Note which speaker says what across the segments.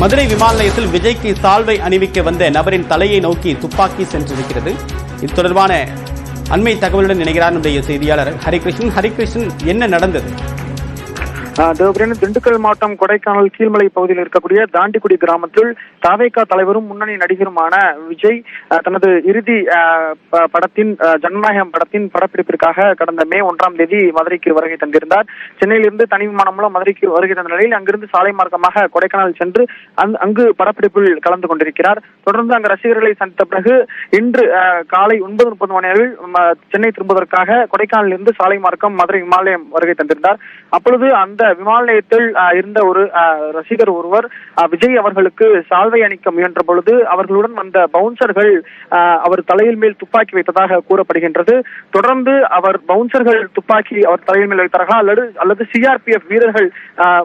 Speaker 1: மதுரை விமான நிலையத்தில் விஜய்க்கு சால்வை அணிவிக்க வந்த நபரின் தலையை நோக்கி துப்பாக்கி சென்றிருக்கிறது. இது தொடர்பான அண்மை தகவலுடன் இணைகிறார் நம்முடைய செய்தியாளர் ஹரிகிருஷ்ணன். ஹரிகிருஷ்ணன் என்ன நடந்தது?
Speaker 2: தேவபிரியன் திண்டுக்கல் மாவட்டம் கொடைக்கானல் கீழ்மலை பகுதியில் இருக்கக்கூடிய தாண்டிக்குடி கிராமத்தில் தாவேகா தலைவரும் முன்னணி நடிகருமான விஜய் தனது இறுதி ப- படத்தின் ஜனநாயகம் படத்தின் படப்பிடிப்பிற்காக கடந்த மே ஒன்றாம் தேதி மதுரைக்கு வருகை தந்திருந்தார். சென்னையிலிருந்து தனி விமானம் மூலம் மதுரைக்கு வருகை தந்த நிலையில் அங்கிருந்து சாலை மார்க்கமாக கொடைக்கானல் சென்று அங்கு- அங்கு படப்பிடிப்பில் கலந்து கொண்டிருக்கிறார். தொடர்ந்து அங்கு ரசிகர்களை சந்தித்த பிறகு இன்று காலை ஒன்பது முப்பது மணி அளவில் ம- சென்னை திரும்புவதற்காக கொடைக்கானலிருந்து சாலை மார்க்கம் மதுரை விமான வருகை தந்திருந்தார். அப்பொழுது அந்த விமான நிலையத்தில் இருந்த ஒரு ரசிகர் ஒருவர் விஜய் அவர்களுக்கு சால்வை அணிக்க முயன்ற பொழுது அவர்களுடன் வந்த பவுன்சர்கள் அவர் தலையில் மேல் துப்பாக்கி வைத்ததாக கூறப்படுகின்றது. தொடர்ந்து அவர் பவுன்சர்கள் துப்பாக்கி அவர் தலையில் மேல் வைத்தார்களா அல்லது அல்லது சிஆர்பிஎஃப் வீரர்கள்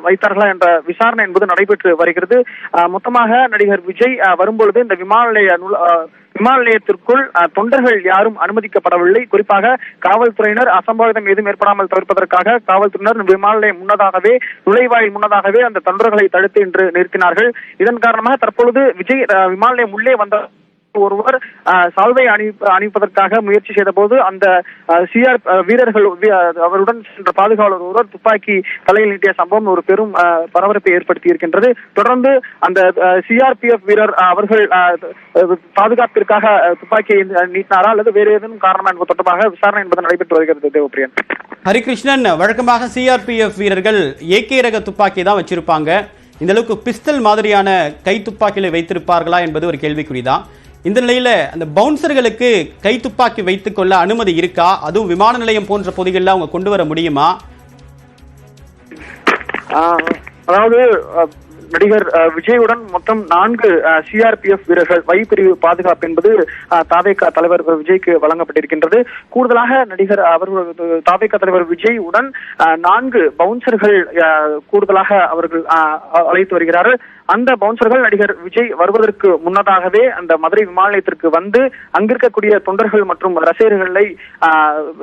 Speaker 2: வைத்தார்களா என்ற விசாரணை என்பது நடைபெற்று வருகிறது. மொத்தமாக நடிகர் விஜய் வரும்பொழுது இந்த விமான நிலைய நுழ- விமான நிலையத்திற்குள் அஹ், தொண்டர்கள் யாரும் அனுமதிக்கப்படவில்லை. குறிப்பாக காவல்துறையினர் அசம்பாவிதம் எதுவும் ஏற்படாமல் தவிர்ப்பதற்காக காவல்துறையினர் விமான நிலையம் முன்னதாகவே நுழைவாயில் முன்னதாகவே அந்த தொண்டர்களை தடுத்து இன்று நிறுத்தினார்கள். இதன் காரணமாக தற்பொழுது விஜய் அஹ், விமான நிலையம் உள்ளே வந்த ஒருவர் சால்வை அணி அணிப்பதற்காக முயற்சி செய்த போது அந்த சிஆர் வீரர்கள் அவருடன் சென்ற பாதுகாவலர் ஒருவர் துப்பாக்கி தலையில் நீட்டிய சம்பவம் ஒரு பெரும் பரபரப்பை ஏற்படுத்தி இருக்கின்றது. தொடர்ந்து அந்த சிஆர்பிஎஃப் வீரர் அவர்கள் பாதுகாப்பிற்காக துப்பாக்கியை நீட்டினாரா அல்லது வேறு ஏதேனும் காரணமா என்பது தொடர்பாக விசாரணை என்பது நடைபெற்று வருகிறது தேவப்பிரியன்
Speaker 1: ஹரிகிருஷ்ணன் வழக்கமாக சிஆர்பிஎஃப் வீரர்கள் ஏகே ரக துப்பாக்கி தான் வச்சிருப்பாங்க. இந்த அளவுக்கு பிஸ்டல் மாதிரியான கை துப்பாக்கிகளை வைத்திருப்பார்களா என்பது ஒரு கேள்விக்குறிதான். இந்த நிலையில் அந்த பவுன்சர்களுக்கு கை துப்பாக்கி வைத்துக்கொள்ள அனுமதி இருக்கா? அதுவும் விமான நிலையம் போன்ற பகுதிகளில் அவங்க கொண்டு வர முடியுமா?
Speaker 2: அதாவது நடிகர் விஜயுடன் மொத்தம் நான்கு சிஆர்பிஎஃப் வீரர்கள் வைப்பிரிவு பாதுகாப்பு என்பது அஹ், தாவேகா தலைவர் விஜய்க்கு வழங்கப்பட்டிருக்கின்றது. கூடுதலாக நடிகர் அவர்கள் தாவேகா தலைவர் விஜய் உடன் நான்கு பவுன்சர்கள் கூடுதலாக அவர்கள் அழைத்து வருகிறார்கள். அந்த பவுன்சர்கள் நடிகர் விஜய் வருவதற்கு முன்னதாகவே அந்த மதுரை விமான நிலையத்திற்கு வந்து அங்கிருக்கக்கூடிய தொண்டர்கள் மற்றும் ரசிகர்களை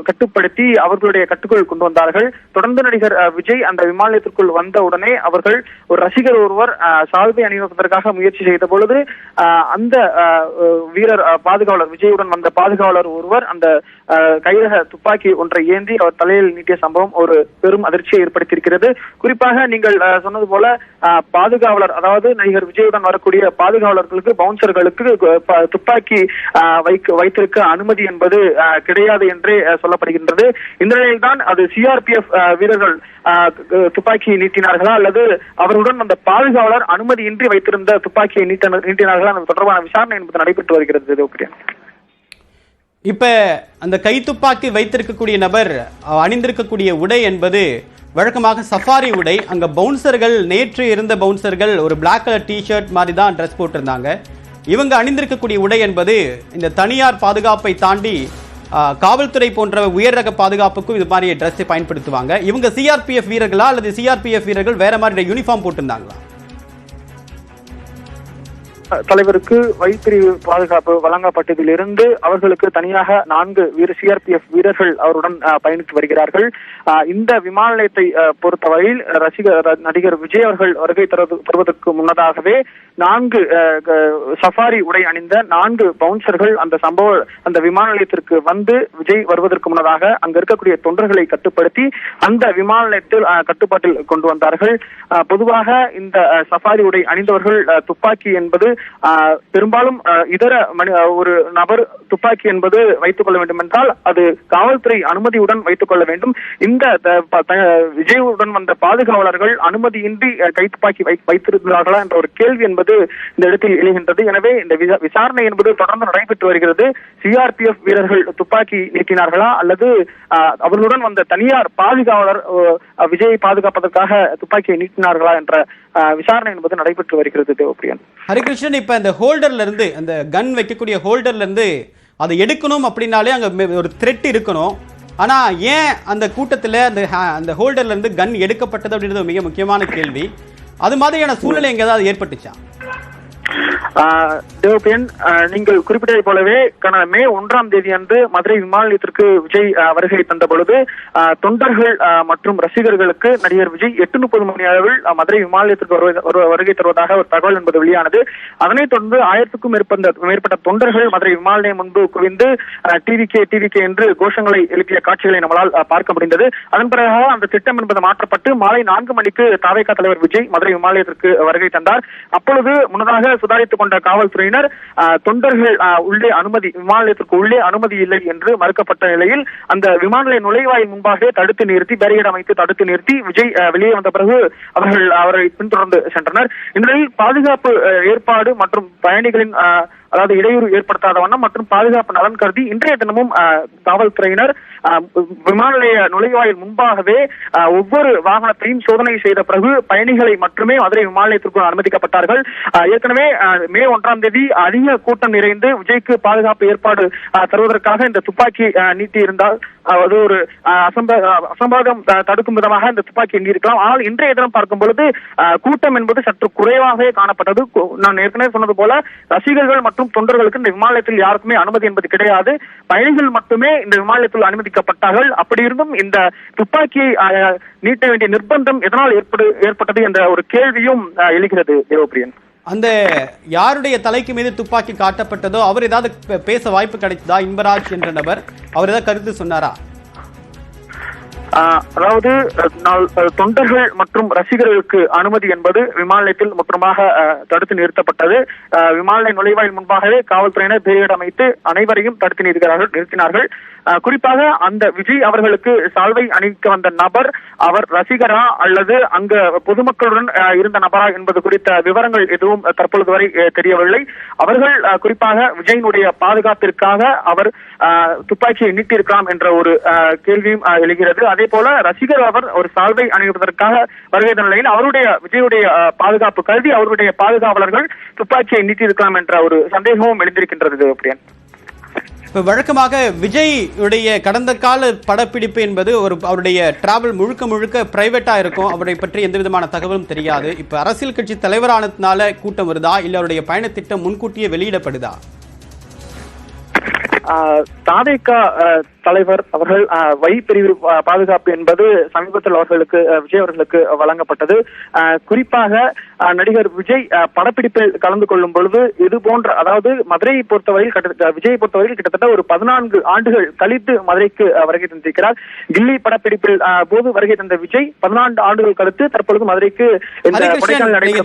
Speaker 2: கட்டுப்படுத்தி அவர்களுடைய கட்டுக்குள் கொண்டு வந்தார்கள். தொடர்ந்து நடிகர் விஜய் அந்த விமான நிலையத்திற்குள் வந்த உடனே அவர்கள் ஒரு ரசிகர் ஒருவர் சால்வை அணிவதற்காக முயற்சி செய்த பொழுது அந்த வீரர் பாதுகாவலர் விஜயுடன் வந்த பாதுகாவலர் ஒருவர் அந்த கைரக துப்பாக்கி ஒன்றை ஏந்தி அவர் தலையில் நீட்டிய சம்பவம் ஒரு பெரும் அதிர்ச்சியை ஏற்படுத்தியிருக்கிறது. குறிப்பாக நீங்கள் சொன்னது போல பாதுகாவலர் அதாவது நடிகர் விஜயுடன் வரக்கூடிய பாதுகாவலர்களுக்கு பவுன்சர்களுக்கு துப்பாக்கி வைக்க வைத்திருக்க அனுமதி என்பது கிடையாது என்றே சொல்லப்படுகின்றது. இந்த நிலையில்தான் அது சிஆர்பிஎஃப் வீரர்கள் துப்பாக்கியை நீட்டினார்களா அல்லது அவர்களுடன் அந்த பாதுகாவலர் அனுமதியின்றி வைத்திருந்த துப்பாக்கியை நீட்டின நீட்டினார்களா தொடர்பான விசாரணை என்பது நடைபெற்று வருகிறது தேவப்பிரியன்
Speaker 1: இப்ப அந்த கைத்துப்பாக்கி வைத்திருக்கக்கூடிய நபர் அணிந்திருக்கக்கூடிய உடை என்பது வழக்கமாக சஃபாரி உடை அங்கே பவுன்சர்கள் நேற்று இருந்த பவுன்சர்கள் ஒரு பிளாக் கலர் டிஷர்ட் மாதிரி தான் ட்ரெஸ் போட்டிருந்தாங்க. இவங்க அணிந்திருக்கக்கூடிய உடை என்பது இந்த தனியார் பாதுகாப்பை தாண்டி காவல்துறை போன்ற உயர் ரக பாதுகாப்புக்கும் இது மாதிரி ட்ரெஸ்ஸை பயன்படுத்துவாங்க. இவங்க சிஆர்பிஎஃப் வீரர்களா அல்லது சிஆர்பிஎஃப் வீரர்கள் வேற மாதிரி யூனிஃபார்ம் போட்டிருந்தாங்களா?
Speaker 2: தலைவருக்கு வைப்பிரிவு பாதுகாப்பு வழங்கப்பட்டதிலிருந்து அவர்களுக்கு தனியாக நான்கு வீர சிஆர்பிஎஃப் வீரர்கள் அவருடன் பயணித்து வருகிறார்கள். இந்த விமான நிலையத்தை பொறுத்தவரையில் ரசிகர் ர- நடிகர் விஜய் அவர்கள் வருகை தருவது- தருவதற்கு முன்னதாகவே நான்கு க- சஃபாரி உடை அணிந்த நான்கு பவுன்சர்கள் அந்த சம்பவ அந்த விமான நிலையத்திற்கு வந்து விஜய் வருவதற்கு முன்னதாக அங்க இருக்கக்கூடிய தொண்டர்களை கட்டுப்படுத்தி அந்த விமான நிலையத்தில் கட்டுப்பாட்டில் கொண்டு வந்தார்கள். பொதுவாக இந்த சஃபாரி உடை அணிந்தவர்கள் துப்பாக்கி என்பது பெரும்பாலும் இதர மணி ஒரு நபர் துப்பாக்கி என்பது வைத்துக் கொள்ள வேண்டும் என்றால் அது காவல்துறை அனுமதியுடன் வைத்துக் கொள்ள வேண்டும். இந்த த- விஜயுடன் வந்த பாதுகாவலர்கள் அனுமதியின்றி கை கைத்துப்பாக்கி வை வைத்திருந்தார்களா என்ற ஒரு கேள்வி என்பது இந்த இடத்தில் எழுகின்றது. எனவே இந்த விசா- விசாரணை என்பது தொடர்ந்து நடைபெற்று வருகிறது. சிஆர்பிஎஃப் வீரர்கள் துப்பாக்கி நீட்டினார்களா அல்லது அவர்களுடன் வந்த தனியார் பாதுகாவலர் விஜயை பாதுகாப்பதற்காக துப்பாக்கியை நீட்டினார்களா என்ற விசாரணை என்பது நடைபெற்று வருகிறது தேவப்பிரியன்.
Speaker 1: ஹரிகிருஷ்ணன் இப்ப இந்த ஹோல்டர்ல இருந்து அந்த கன் வைக்கக்கூடிய ஹோல்டர்ல இருந்து அதை எடுக்கணும் அப்படின்னாலே அங்க ஒரு த்ரெட் இருக்கணும். ஆனா ஏன் அந்த கூட்டத்துல அந்த அந்த ஹோல்டர்ல இருந்து கன் எடுக்கப்பட்டது அப்படின்றது மிக முக்கியமான கேள்வி. அது மாதிரியான சூழ்நிலை எங்க ஏதாவது ஏற்பட்டுச்சா?
Speaker 2: தேவபியன் நீங்கள் குறிப்பிட்டதை போலவே கடந்த மே ஒன்றாம் தேதி அன்று மதுரை விமான நிலையத்திற்கு விஜய் வருகை தந்த பொழுது தொண்டர்கள் மற்றும் ரசிகர்களுக்கு நடிகர் விஜய் எட்டு முப்பது மணி அளவில் மதுரை விமான நிலையத்திற்கு வருவ- வருகை தருவதாக ஒரு தகவல் என்பது வெளியானது. அதனைத் தொடர்ந்து ஆயிரத்துக்கும் மேற்பட்ட மேற்பட்ட தொண்டர்கள் மதுரை விமான நிலையம் முன்பு குவிந்து டிவி கே டிவி கே என்று கோஷங்களை எழுப்பிய காட்சிகளை நம்மளால் பார்க்க முடிந்தது. அதன் பிறகு அந்த திட்டம் என்பது மாற்றப்பட்டு மாலை நான்கு மணிக்கு தாவேகா தலைவர் விஜய் மதுரை விமான நிலையத்திற்கு வருகை தந்தார். அப்பொழுது முன்னதாக சுதாரித்துக் கொண்ட காவல்துறையினர் தொண்டர்கள் உள்ளே அனுமதி விமான நிலையத்திற்கு உள்ளே அனுமதி இல்லை என்று மறுக்கப்பட்ட நிலையில் அந்த விமான நிலைய நுழைவாயில் முன்பாக தடுத்து நிறுத்தி பேரியட் அமைத்து தடுத்து நிறுத்தி விஜய் வெளியே வந்த பிறகு அவர்கள் அவரை பின்தொடர்ந்து சென்றனர். இந்நிலையில் பாதுகாப்பு ஏற்பாடு மற்றும் பயணிகளின் அதாவது இடையூறு ஏற்படுத்தாத வண்ணம் மற்றும் பாதுகாப்பு நலன் கருதி இன்றைய தினமும் காவல்துறையினர் விமான நிலைய நுழைவாயில் முன்பாகவே ஒவ்வொரு வாகனத்தையும் சோதனை செய்த பிறகு பயணிகளை மட்டுமே மதுரை விமான நிலையத்திற்கு அனுமதிக்கப்பட்டார்கள். ஏற்கனவே மே ஒன்றாம் தேதி அதிக கூட்டம் நிறைந்து விஜய்க்கு பாதுகாப்பு ஏற்பாடு தருவதற்காக இந்த துப்பாக்கி நீட்டி இருந்தால் அது ஒரு அசம்ப அசம்பாதம் தடுக்கும் விதமாக இந்த துப்பாக்கி எண்ணியிருக்கலாம். ஆனால் இன்றைய தினம் பார்க்கும் பொழுது கூட்டம் என்பது சற்று குறைவாகவே காணப்பட்டது. நான் ஏற்கனவே சொன்னது போல ரசிகர்கள் மற்றும் மற்றும் தொண்டர்களுக்கு இந்த விமானத்தில் யாருக்குமே அனுமதி என்பது கிடையாது. பயணிகள் மட்டுமே இந்த விமானத்தில் அனுமதிக்கப்பட்டார்கள். அப்படி இருந்தும் இந்த துப்பாக்கியை நீட்ட வேண்டிய நிர்பந்தம் எதனால் ஏற்படு ஏற்பட்டது என்ற ஒரு கேள்வியும் எழுகிறது தேவப்பிரியன்
Speaker 1: அந்த யாருடைய தலைக்கு மீது துப்பாக்கி காட்டப்பட்டதோ அவர் ஏதாவது பேச வாய்ப்பு கிடைத்ததா? இன்பராஜ் என்ற நபர் அவர் ஏதாவது கருத்து சொன்னாரா?
Speaker 2: அதாவது தொண்டர்கள் மற்றும் ரசிகர்களுக்கு அனுமதி என்பது விமான நிலையத்தில் முற்றுமாக தடுத்து நிறுத்தப்பட்டது. விமான நிலைய நுழைவாயில் முன்பாகவே காவல்துறையினர் பேரிட அமைத்து அனைவரையும் தடுத்து நிறுத்தினார்கள் நிறுத்தினார்கள். குறிப்பாக அந்த விஜய் அவர்களுக்கு சால்வை அணிவிக்க வந்த நபர் அவர் ரசிகரா அல்லது அங்க பொதுமக்களுடன் இருந்த நபரா என்பது குறித்த விவரங்கள் எதுவும் தற்பொழுது வரை தெரியவில்லை. அவர்கள் குறிப்பாக விஜயினுடைய பாதுகாப்பிற்காக அவர் துப்பாக்கியை நீட்டியிருக்கலாம் என்ற ஒரு கேள்வியும் எழுகிறது. அதே அதே போல ரசிகர் அவர் ஒரு சால்வை அணிவதற்காக வருகை நிலையில் அவருடைய விஜயுடைய பாதுகாப்பு கருதி அவருடைய பாதுகாவலர்கள் துப்பாக்கியை நீட்டியிருக்கலாம் என்ற ஒரு சந்தேகமும் எழுந்திருக்கின்றது அப்படியன்
Speaker 1: இப்போ வழக்கமாக விஜய் உடைய கடந்த கால படப்பிடிப்பு என்பது ஒரு அவருடைய டிராவல் முழுக்க முழுக்க பிரைவேட்டாக இருக்கும். அவரை பற்றி எந்த விதமான தகவலும் தெரியாது. இப்போ அரசியல் கட்சி தலைவரானதுனால கூட்டம் வருதா? இல்லை அவருடைய பயணத்திட்டம் முன்கூட்டியே வெளியிடப்படுதா?
Speaker 2: தாவேகா தலைவர் அவர்கள் ஆஹ், வை பிரிவு ஆஹ், பாதுகாப்பு என்பது சமீபத்தில் அவர்களுக்கு விஜய் அவர்களுக்கு வழங்கப்பட்டது. குறிப்பாக நடிகர் விஜய் படப்பிடிப்பில் கலந்து கொள்ளும் பொழுது இது போன்ற அதாவது மதுரையை பொறுத்தவரையில் விஜயை பொறுத்தவரையில் கிட்டத்தட்ட ஒரு பதினான்கு ஆண்டுகள் கழித்து மதுரைக்கு வருகை தந்திருக்கிறார். கில்லி படப்பிடிப்பில் போது வருகை தந்த விஜய் பதினான்கு ஆண்டுகள் கழித்து தற்பொழுது மதுரைக்கு இந்த கொடைக்கானல்
Speaker 1: நீங்க